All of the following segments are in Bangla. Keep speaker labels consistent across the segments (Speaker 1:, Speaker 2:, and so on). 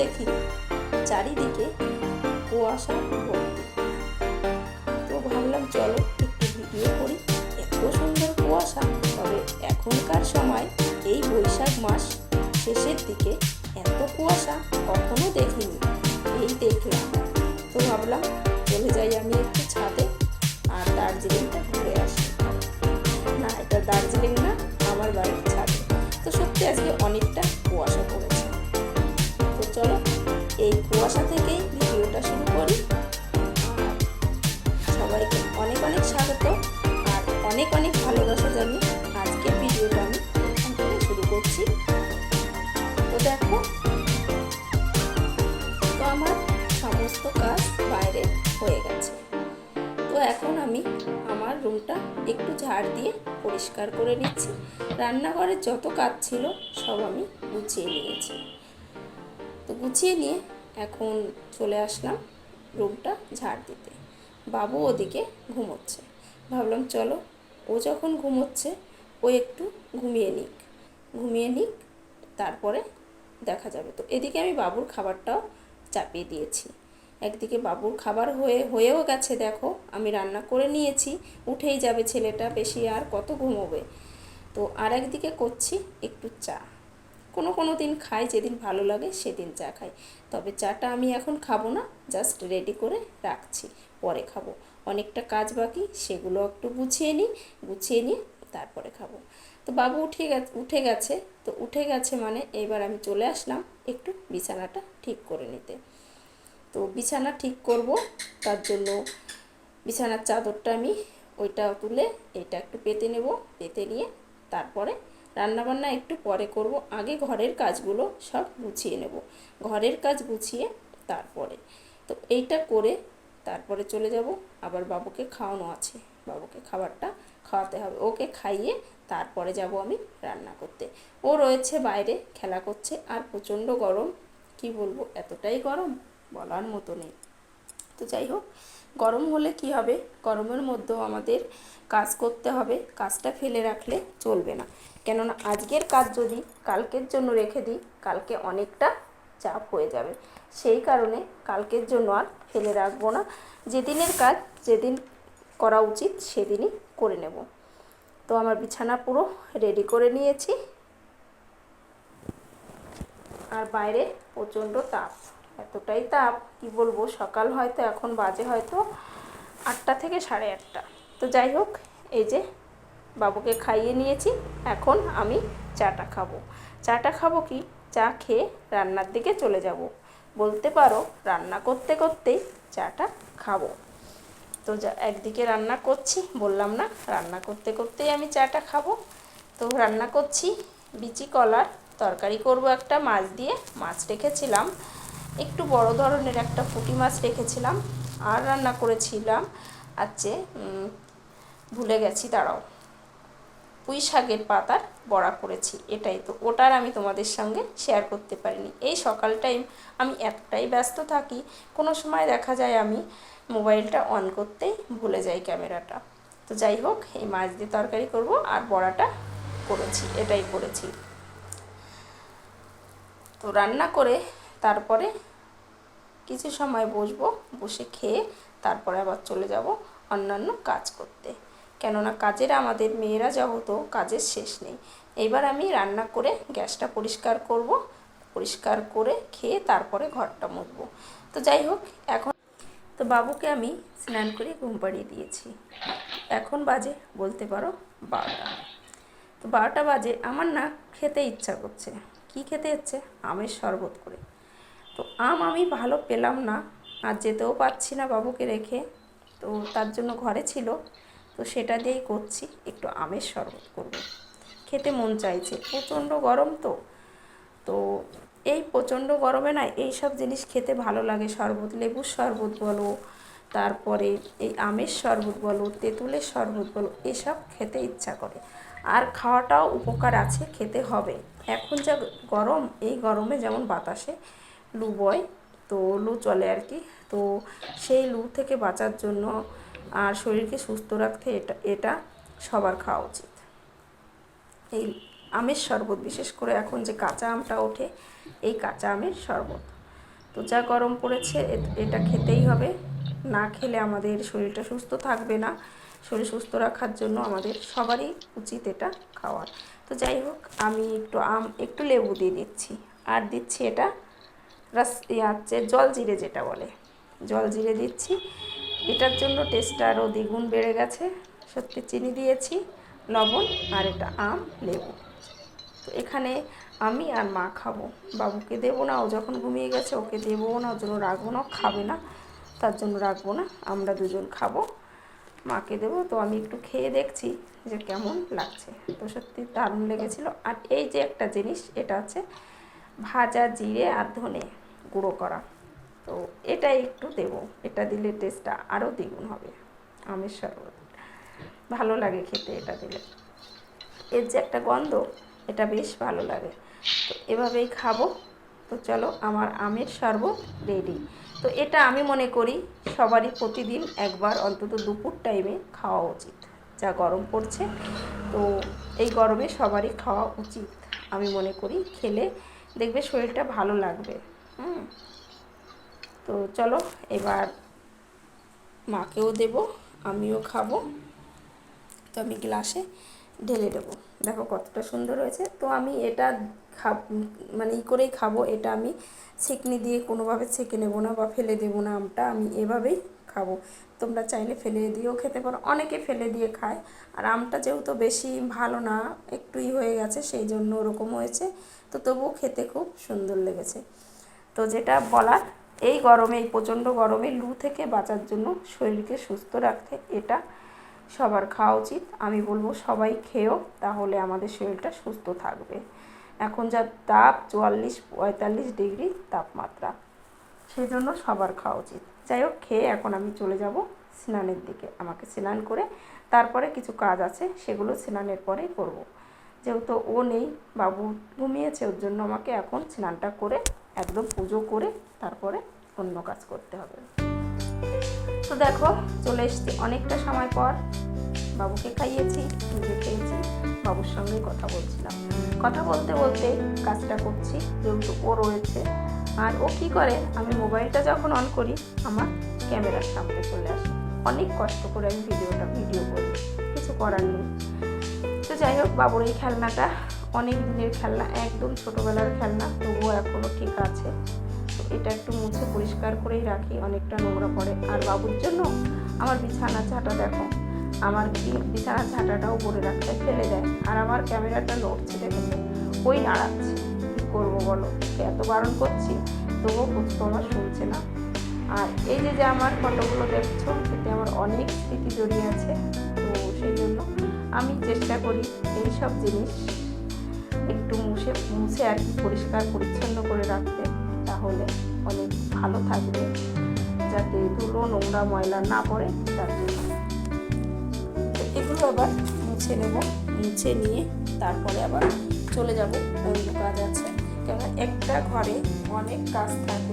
Speaker 1: দেখি। চারিদিকে কুয়াশা ভর্তি। তো ভাবলাম, চলো একটু ভিডিও করি। এত সুন্দর কুয়াশা। তবে এখনকার সময় এই বৈশাখ মাস শেষের দিকে এত কুয়াশা কখনো দেখিনি। এই দেখলাম। তো ভাবলাম, চলে যাই আমি একটু ছাদে আর দার্জিলিংটা ঘুরে আসি। না, এটা দার্জিলিং না, আমার বাড়ির ছাদে। তো সত্যি আজকে অনেকটা কুয়াশা পড়েছে। তো চলো, এই কুয়াশা থেকেই ভিডিওটা শুরু করি। সবাইকে অনেক অনেক স্বাগত আর অনেক অনেক ভালোবাসা জানি আজকে ভিডিওটা আমি এখান শুরু করছি। তো দেখো, তো আমার সমস্ত কাজ বাইরে হয়ে গেছে। তো এখন আমি আমার রুমটা একটু ঝাড় দিয়ে পরিষ্কার করে নিচ্ছি। রান্নাঘরের যত কাজ ছিল সব আমি গুছিয়ে নিয়েছি। তো গুছিয়ে নিয়ে এখন চলে আসলাম রুমটা ঝাড় দিতে। বাবু ওদিকে ঘুমোচ্ছে। ভাবলাম, চলো, ও যখন ঘুমোচ্ছে, ও একটু ঘুমিয়ে নিক। ঘুমিয়ে নিক, তারপরে দেখা যাবে। তো এদিকে আমি বাবুর খাবারটাও চাপিয়ে দিয়েছি। একদিকে বাবুর খাবার হয়ে, হয়েও গেছে, দেখো, আমি রান্না করে নিয়েছি, উঠেই যাবে ছেলেটা, বেশি আর কত ঘুমোবে। তো আর একদিকে করছি একটু চা। কোনো কোনো দিন খাই, যেদিন ভালো লাগে সেদিন চা খাই। তবে চাটা আমি এখন খাব না জাস্ট রেডি করে রাখছি, পরে খাব। অনেকটা কাজ বাকি, সেগুলো একটু গুছিয়ে নিই, গুছিয়ে নিয়ে তারপরে খাব। তো বাবু উঠে গেছে উঠে গেছে, তো উঠে গেছে মানে এবার আমি চলে আসলাম একটু বিছানাটা ঠিক করে নিতে। তো বিছানা ঠিক করব, তার জন্য বিছানার চাদরটা আমি ওইটা তুলে এটা একটু পেতে নেব, পেতে নিয়ে তারপরে রান্নাবান্না একটু পরে করব। আগে ঘরের কাজগুলো সব গুছিয়ে নেব। ঘরের কাজ গুছিয়ে তারপরে। তো এইটা করে তারপরে চলে যাব। আবার বাবুকে খাওয়ানো আছে। বাবুকে খাবারটা খাওয়াতে হবে। ওকে খাইয়ে তারপরে যাব আমি রান্না করতে। ও রয়েছে বাইরে, খেলা করছে। আর প্রচণ্ড গরম। কি বলব? এতটাই গরম বলার মতো নেই। তো যাই হোক গরম হলে কি হবে? গরমের মধ্যেও আমাদের কাজ করতে হবে। কাজটা ফেলে রাখলে চলবে না। কেননা আজকের কাজ যদি কালকের জন্য রেখে দিই, কালকে অনেকটা চাপ হয়ে যাবে। সেই কারণে কালকের জন্য আর ফেলে রাখব না। যেদিনের কাজ যেদিন করা উচিত সেদিনই করে নেব। তো আমার বিছানা পুরো রেডি করে নিয়েছি। আর বাইরে প্রচণ্ড তাপ। এতটাই তাপ, কি বলব, সকাল হয়তো, এখন বাজে হয়তো আটটা থেকে সাড়ে আটটা। তো যাই হোক, এই যে বাবুকে খাইয়ে নিয়েছি, এখন আমি চাটা খাব। চাটা খাব কি? চা খেয়ে রান্নার দিকে চলে যাব। বলতে পারো, রান্না করতে করতেই চাটা খাব। তো যা, একদিকে রান্না করছি, বললাম না, রান্না করতে করতেই আমি চাটা খাব। তো রান্না করছি, বিচি কলার তরকারি করব একটা, মাছ দিয়ে, মাছ রেখেছিলাম। একটু বড় ধরনের একটা পুঁটি মাছ রেখেছিলাম আর রান্না করেছিলাম। আজকে ভুলে গেছি, দাঁড়াও। পুঁই শাকের পাতার বড়া করেছি, এটাই তো। ওটার আমি তোমাদের সঙ্গে শেয়ার করতে পারিনি। এই সকাল টাইম আমি একটাই ব্যস্ত থাকি, কোনো সময় দেখা যায় আমি মোবাইলটা অন করতেই ভুলে যাই ক্যামেরাটা। তো যাই হোক, এই মাছ দিয়ে তরকারি করব আর বড়াটা করেছি, এটাই করেছি। তো রান্না করে তারপরে কিছু সময় বসবো, বসে খেয়ে তারপরে আবার চলে যাব অন্যান্য কাজ করতে। কেননা কাজের আমাদের মেয়েরা যেহেতু কাজের শেষ নেই, এবার আমি রান্না করে গ্যাসটা পরিষ্কার করব, পরিষ্কার করে খেয়ে তারপরে ঘরটা মুছবো। তো যাই হোক, এখন তো বাবুকে আমি স্নান করে ঘুম পাড়িয়ে দিয়েছি। এখন বাজে বলতে পারো বারোটা। তো বারোটা বাজে, আমার না খেতে ইচ্ছা করছে। কি খেতে ইচ্ছে আমের শরবত করে। তো আম আমি ভালো পেলাম না, আর যেতেও পারছি না বাবুকে রেখে। তো তার জন্য ঘরে ছিল, তো সেটা দিয়েই করছি, একটু আমের শরবত করব। খেতে মন চাইছে, প্রচণ্ড গরম তো। তো এই প্রচণ্ড গরমে না এই সব জিনিস খেতে ভালো লাগে, শরবত, লেবুর শরবত বলো, তারপরে এই আমের শরবত বলো, তেঁতুলের শরবত বলো, এসব খেতে ইচ্ছা করে। আর খাওয়াটাও উপকার আছে, খেতে হবে। এখন যা গরম, এই গরমে যেমন বাতাসে লু বয়। তো লু চলে আর কি। তো সেই লু থেকে বাঁচার জন্য আর শরীরকে সুস্থ রাখতে এটা এটা সবার খাওয়া উচিত। এই আমের শরবত, বিশেষ করে এখন যে কাঁচা আমটা ওঠে, এই কাঁচা আমের শরবত। তো যা গরম পড়েছে এটা খেতেই হবে। না খেলে আমাদের শরীরটা সুস্থ থাকবে না। শরীর সুস্থ রাখার জন্য আমাদের সবারই উচিত এটা খাওয়ার। তো যাই হোক, আমি একটু আম, একটু লেবু দিয়ে দিচ্ছি। আর দিচ্ছি এটা হচ্ছে জল জিরে যেটা বলে। জল জিরে দিচ্ছি। এটার জন্য টেস্টটা আরও দ্বিগুণ বেড়ে গেছে। সত্যি চিনি দিয়েছি, লবণ আর এটা আম, লেবু। তো এখানে আমি আর মা খাব। বাবুকে দেবো না, ও যখন ঘুমিয়ে গেছে ওকে দেবো না, ওর জন্য রাখব না খাবে না। তার জন্য রাখব না, আমরা দুজন খাব। মাকে দেবো, তো আমি একটু খেয়ে দেখছি যে কেমন লাগছে। তো সত্যি দারুণ লেগেছিলো। আর এই যে একটা জিনিস, এটা হচ্ছে ভাজা জিরে আর ধনে। গুঁড়ো করা। তো এটা একটু দেবো। এটা দিলে টেস্টটা আরও দ্বিগুণ হবে। আমের শরবত। ভালো লাগে খেতে এটা দিলে। এর যে একটা গন্ধ, এটা বেশ ভালো লাগে। তো এভাবেই খাব। তো চলো, আমার আমের শরবত রেডি তো এটা আমি মনে করি সবারই প্রতিদিন একবার অন্তত দুপুর টাইমে খাওয়া উচিত। যা গরম পড়ছে, তো এই গরমে সবারই খাওয়া উচিত। আমি মনে করি খেলে দেখবে শরীরটা ভালো লাগবে। হুম। তো চলো, এবার মাকেও দেবো, আমিও খাব। তো আমি গ্লাসে ঢেলে দেবো। দেখো কতটা সুন্দর হয়েছে। তো আমি এটা খাব মানে ই করেই খাব। এটা আমি ছেঁকনি দিয়ে কোনোভাবে ছেঁকে নেব না বা ফেলে দেবো না আমটা। আমি এভাবেই খাব। তোমরা চাইলে ফেলে দিয়েও খেতে পারো। অনেকে ফেলে দিয়ে খায়। আর আমটা যেহেতু বেশি ভালো না, একটুই হয়ে গেছে, সেই জন্য ওরকম হয়েছে। তো তবুও খেতে খুব সুন্দর লেগেছে। তো যেটা বলার, এই গরমে, এই প্রচণ্ড গরমে লু থেকে বাঁচার জন্য শরীরকে সুস্থ রাখতে এটা সবার খাওয়া উচিত। আমি বলব সবাই খেয়েও তাহলে আমাদের শরীরটা সুস্থ থাকবে। এখন যা তাপ, চুয়াল্লিশ, পঁয়তাল্লিশ ডিগ্রি তাপমাত্রা সেই জন্য সবার খাওয়া উচিত। যাই হোক, খেয়ে এখন আমি চলে যাব স্নানের দিকে। আমাকে স্নান করে তারপরে কিছু কাজ আছে, সেগুলো স্নানের পরে করব। যেহেতু ও নেই, বাবু ঘুমিয়েছে, ওর জন্য আমাকে এখন স্নানটা করে একদম পুজো করে তারপরে অন্য কাজ করতে হবে। তো দেখো, চলে এসছি অনেকটা সময় পর। বাবুকে খাইয়েছি, নিজে খেয়েছি, বাবুর সঙ্গে কথা বলছিলাম। কথা বলতে বলতে কাজটা করছি, যেহেতু ও রয়েছে। আর ও কি করে, আমি মোবাইলটা যখন অন করি, আমার ক্যামেরার সামনে চলে আসে। অনেক কষ্ট করে আমি ভিডিওটা, ভিডিও করি, কিছু করার নেই। তো যাই হোক, বাবুর এই খেলনাটা অনেক দিনের খেলনা, একদম ছোটোবেলার খেলনা, তবুও এখনও ঠিক আছে। তো এটা একটু মুছে পরিষ্কার করেই রাখি, অনেকটা নোংরা পড়ে। আর বাবুর জন্য আমার বিছানা ঝাঁটা দেখো, আমার বিছানা ঝাঁটাটাও পরে রাখতে ফেলে দেয়। আর আমার ক্যামেরাটা নড়ছে দেখেছে ওই নাড়াচ্ছে? কী করব বলো? এত বারণ করছি, তবুও তো আমার শুনছে না। আর এই যে যে আমার ফটোগুলো দেখছ, এতে আমার অনেক স্মৃতি জড়িয়ে আছে। তো সেই জন্য আমি চেষ্টা করি এই সব জিনিস মুছে মুছে আর কি পরিষ্কার পরিচ্ছন্ন করে রাখতে, তাহলে অনেক ভালো থাকবে। যাতে ধুলো, নোংরা, ময়লা না পড়ে, তার জন্য। এগুলো আবার মুছে নেব। মুছে নিয়ে তারপরে আবার চলে যাব। অন্য কাজ আছে। কেন একটা ঘরে অনেক কাজ থাকে।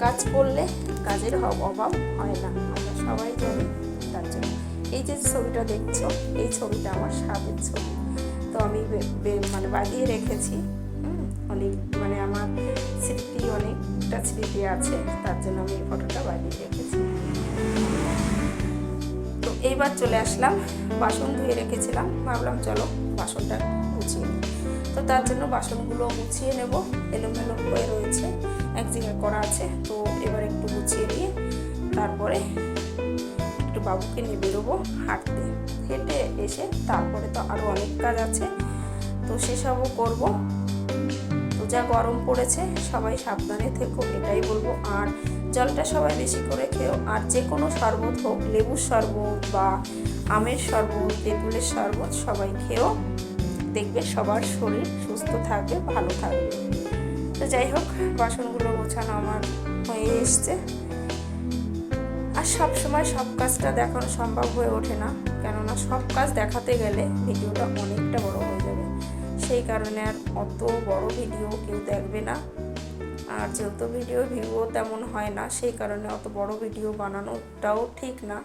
Speaker 1: কাজ করলে কাজের অভ- অভাব হয় না। আমরা সবাই জানি তার জন্য। এই যে ছবিটা দেখছ, এই ছবিটা আমার সাবের ছবি। তো আমি মানে বাঁধিয়ে রেখেছি। অনেক মানে আমার স্মৃতি, অনেকটা স্মৃতি আছে, তার জন্য আমি এই ফটোটা বাঁধিয়ে রেখেছি। তো এইবার চলে আসলাম, বাসন ধুয়ে রেখেছিলাম, ভাবলাম চলো বাসনটা গুছিয়ে তো তার জন্য বাসনগুলো গুছিয়ে নেব, এলোমেলো হয়ে রয়েছে, এক জায়গায় করা আছে, তো এবার একটু গুছিয়ে নিয়ে তারপরে বাবুকে নিয়ে বেরোবো হাঁটতে। হেঁটে এসে তারপরে তো আরও অনেক কাজ আছে, তো সেসবও করব। তো যা গরম পড়েছে, সবাই সাবধানে থেকো, এটাই বলব। আর জলটা সবাই বেশি করে খেও, আর যে কোনো শরবত হোক, লেবুর শরবত বা আমের শরবত, তেঁতুলের শরবত সবাই খেয়েও দেখবে সবার শরীর সুস্থ থাকবে, ভালো থাকবে। তো যাই হোক, বাসনগুলো গোছানো আমার হয়ে এসছে। আর সব সময় সব কাজটা দেখানো সম্ভব হয়ে ওঠে না। কেননা সব কাজ দেখাতে গেলে ভিডিওটা অনেকটা বড় হয়ে যাবে। সেই কারণে আর অত বড় ভিডিও কেউ দেখবে না। আর যেহেতু ভিডিও ভিউ তেমন হয় না, সেই কারণে অত বড় ভিডিও বানানোটাও ঠিক না।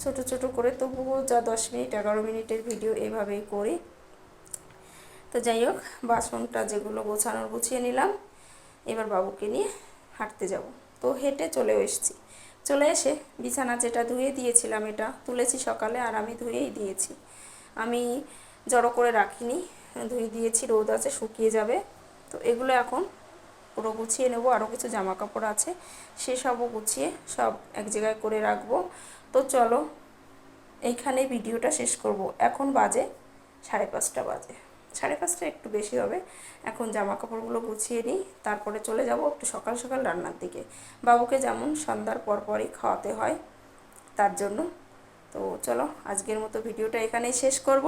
Speaker 1: ছোট ছোট করে তবুও যা দশ মিনিট, এগারো মিনিটের ভিডিও এভাবেই করি। তো যাই হোক বাসনটা যেগুলো গোছানোর গুছিয়ে নিলাম। এবার বাবুকে নিয়ে হাঁটতে যাব। তো হেঁটে চলে এসেছি। চলে এসে বিছানা যেটা ধুয়ে দিয়েছিলাম এটা তুলেছি সকালে আর আমি ধুয়েই দিয়েছি। আমি জড়ো করে রাখিনি, ধুয়ে দিয়েছি, রোদ আছে, শুকিয়ে যাবে। তো এগুলো এখন পুরো গুছিয়ে নেব আরও কিছু জামা কাপড় আছে, সেসবও গুছিয়ে সব এক জায়গায় করে রাখব। তো চলো এইখানে ভিডিওটা শেষ করব। এখন বাজে সাড়ে পাঁচটা বাজে। সাড়ে পাঁচটা একটু বেশি হবে। এখন জামা কাপড়গুলো গুছিয়ে নিই, তারপরে চলে যাব একটু সকাল সকাল রান্নার দিকে। বাবুকে যেমন সন্ধ্যার পরপরই খাওয়াতে হয়, তার জন্য। তো চলো, আজকের মতো ভিডিওটা এখানেই শেষ করব।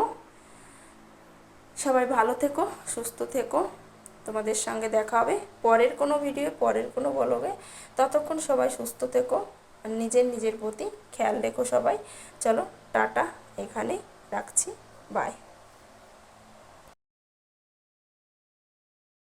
Speaker 1: সবাই ভালো থেকো, সুস্থ থেকো। তোমাদের সঙ্গে দেখা হবে পরের কোনো ভিডিও, পরের কোনো বলবে ততক্ষণ সবাই সুস্থ থেকো, আর নিজের নিজের প্রতি খেয়াল রেখো সবাই। চলো, টাটা এখানে রাখছি। বাই